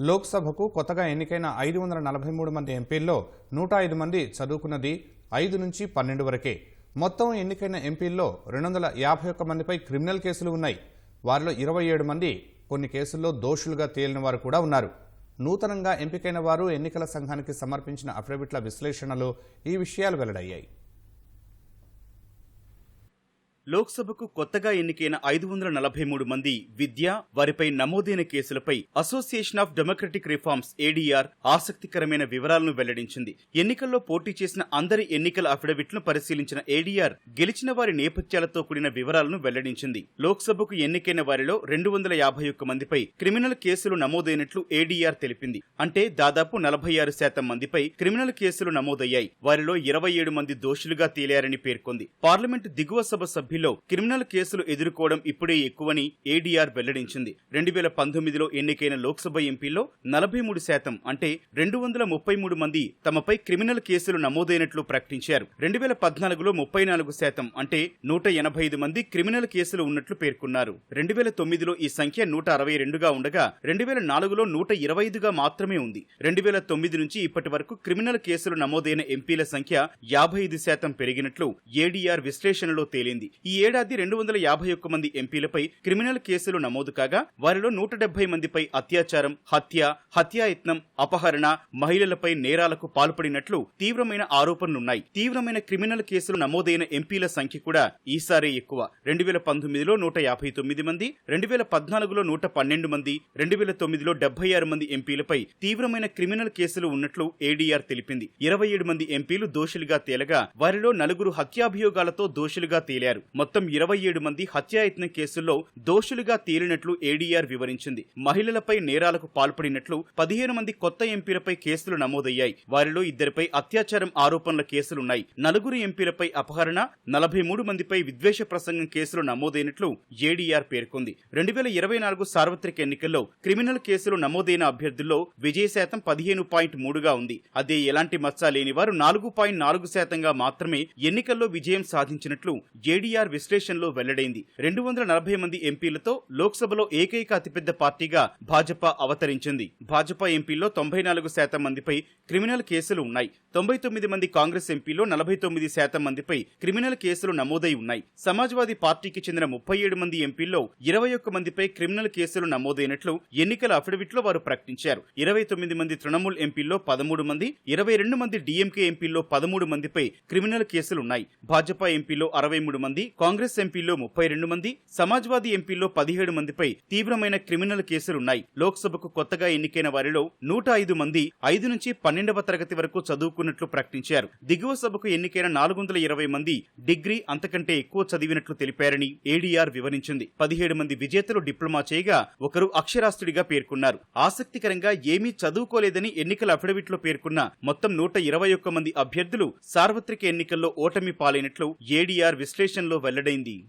లోక్సభకు కొత్తగా ఎన్నికైన ఐదు వందల నలభై మూడు మంది ఎంపీల్లో నూట ఐదు మంది చదువుకున్నది ఐదు నుంచి పన్నెండు వరకే. మొత్తం ఎన్నికైన ఎంపీల్లో రెండు వందల యాభై ఒక్క మందిపై క్రిమినల్ కేసులు ఉన్నాయి. వారిలో ఇరవై ఏడు మంది కొన్ని కేసుల్లో దోషులుగా తేలిన వారు కూడా ఉన్నారు. నూతనంగా ఎంపికైన వారు ఎన్నికల సంఘానికి సమర్పించిన అఫిడవిట్ల విశ్లేషణలో ఈ విషయాలు వెల్లడయ్యాయి. లోక్సభకు కొత్తగా ఎన్నికైన ఐదు వందల నలభై మూడు మంది విద్య వారిపై నమోదైన కేసులపై association of democratic reforms ADR ఆసక్తికరమైన వివరాలను వెల్లడించింది. ఎన్నికల్లో పోటీ చేసిన అందరి ఎన్నికల అఫిడవిట్లను పరిశీలించిన ఏడీఆర్ గెలిచిన వారి నేపథ్యాలతో కూడిన వివరాలను వెల్లడించింది. లోక్సభకు ఎన్నికైన వారిలో రెండు వందల యాభై ఒక్క మందిపై క్రిమినల్ కేసులు నమోదైనట్లు ఏడీఆర్ తెలిపింది. అంటే దాదాపు నలభై ఆరు శాతం మందిపై క్రిమినల్ కేసులు నమోదయ్యాయి. వారిలో ఇరవై ఏడు మంది దోషులుగా తేలారని పేర్కొంది. పార్లమెంటు దిగువ సభ సభ్యులు ఏపీలో క్రిమినల్ కేసులు ఎదుర్కోవడం ఇప్పుడే ఎక్కువని ఏడీఆర్ వెల్లడించింది. రెండు వేల పంతొమ్మిదిలో ఎన్నికైన లోక్సభ ఎంపీల్లో నలభై మూడు శాతం అంటే రెండు వందల ముప్పై మూడు మంది తమపై క్రిమినల్ కేసులు నమోదైనట్లు ప్రకటించారు. రెండు వేల పద్నాలుగులో ముప్పై నాలుగు శాతం అంటే నూట ఎనభై ఐదు మంది క్రిమినల్ కేసులు ఉన్నట్లు పేర్కొన్నారు. రెండు వేల తొమ్మిదిలో ఈ సంఖ్య నూట అరవై రెండుగా ఉండగా రెండు వేల నాలుగులో నూట ఇరవై ఐదుగా మాత్రమే ఉంది. రెండు వేల తొమ్మిది నుంచి ఇప్పటి వరకు క్రిమినల్ కేసులు నమోదైన ఎంపీల సంఖ్య యాభై ఐదు శాతం పెరిగినట్లు ఏడీఆర్ విశ్లేషణలో తేలింది. ఈ ఏడాది రెండు వందల యాభై ఒక్క మంది ఎంపీలపై క్రిమినల్ కేసులు నమోదు కాగా వారిలో నూట డెబ్బై మందిపై అత్యాచారం హత్య హత్యాయత్నం అపహరణ మహిళలపై నేరాలకు పాల్పడినట్లు తీవ్రమైన ఆరోపణలున్నాయి. తీవ్రమైన క్రిమినల్ కేసులు నమోదైన ఎంపీల సంఖ్య కూడా ఈసారే ఎక్కువ. రెండు వేల పంతొమ్మిదిలో నూట యాభై తొమ్మిది మంది రెండు వేల పద్నాలుగులో నూట పన్నెండు మంది రెండు వేల తొమ్మిదిలో డెబ్బై ఆరు మంది ఎంపీలపై తీవ్రమైన క్రిమినల్ కేసులు ఉన్నట్లు ఏడీఆర్ తెలిపింది. ఇరవై ఏడు మంది ఎంపీలు దోషులుగా తేలగా వారిలో నలుగురు హత్యాభియోగాలతో దోషులుగా తేలారు. మొత్తం ఇరవై ఏడు మంది హత్యాయత్నం కేసుల్లో దోషులుగా తేలినట్లు ఏడీఆర్ వివరించింది. మహిళలపై నేరాలకు పాల్పడినట్లు పదిహేను మంది కొత్త ఎంపీలపై కేసులు నమోదయ్యాయి. వారిలో ఇద్దరిపై అత్యాచారం ఆరోపణల కేసులున్నాయి. నలుగురు ఎంపీలపై అపహరణ నలభై మూడు మందిపై విద్వేష ప్రసంగం కేసులు నమోదైనట్లు ఏడీఆర్ పేర్కొంది. రెండు వేల ఇరవై నాలుగు సార్వత్రిక ఎన్నికల్లో క్రిమినల్ కేసులు నమోదైన అభ్యర్థుల్లో విజయ శాతం పదిహేను పాయింట్ మూడుగా ఉంది. అదే ఎలాంటి మచ్చ లేని వారు నాలుగు పాయింట్ నాలుగు శాతంగా మాత్రమే ఎన్నికల్లో విజయం సాధించినట్లు ఏడీఆర్ విశ్లేషణలో వెల్లడైంది. రెండు వందల నలభై మంది ఎంపీలతో లోక్సభలో ఏకైక అతిపెద్ద పార్టీగా భాజపా అవతరించింది. భాజపా ఎంపీల్లో తొంభై నాలుగు శాతం మందిపై క్రిమినల్ కేసులు ఉన్నాయి. తొంభై తొమ్మిది మంది కాంగ్రెస్ ఎంపీలో నలభై తొమ్మిది శాతం మందిపై క్రిమినల్ కేసులు నమోదై ఉన్నాయి. సమాజ్వాదీ పార్టీకి చెందిన ముప్పై ఏడు మంది ఎంపీల్లో ఇరవై ఒక్క మందిపై క్రిమినల్ కేసులు నమోదైనట్లు ఎన్నికల అఫిడవిట్లో వారు ప్రకటించారు. ఇరవై తొమ్మిది మంది తృణమూల్ ఎంపీల్లో పదమూడు మంది ఇరవై రెండు మంది డీఎంకే ఎంపీల్లో పదమూడు మందిపై క్రిమినల్ కేసులున్నాయి భాజపా ఎంపీలో అరవై మూడు మంది కాంగ్రెస్ ఎంపీల్లో ముప్పై రెండు మంది సమాజ్వాదీ ఎంపీల్లో పదిహేడు మందిపై తీవ్రమైన క్రిమినల్ కేసులున్నాయి. లోక్సభకు కొత్తగా ఎన్నికైన వారిలో నూట ఐదు మంది ఐదు నుంచి పన్నెండవ తరగతి వరకు చదువుకున్నట్లు ప్రకటించారు. దిగువ సభకు ఎన్నికైన నాలుగు వందల ఇరవై మంది డిగ్రీ అంతకంటే ఎక్కువ చదివినట్లు తెలిపారని ఏడీఆర్ వివరించింది. పదిహేడు మంది విజేతలు డిప్లొమా చేయగా ఒకరు అక్షరాస్తుడిగా పేర్కొన్నారు. ఆసక్తికరంగా ఏమీ చదువుకోలేదని ఎన్నికల అఫిడవిట్లో పేర్కొన్న మొత్తం నూట ఇరవై ఒక్క మంది అభ్యర్థులు సార్వత్రిక ఎన్నికల్లో ఓటమి పాలైనట్లు ఏడీఆర్ విశ్లేషణలో వెల్లడైంది.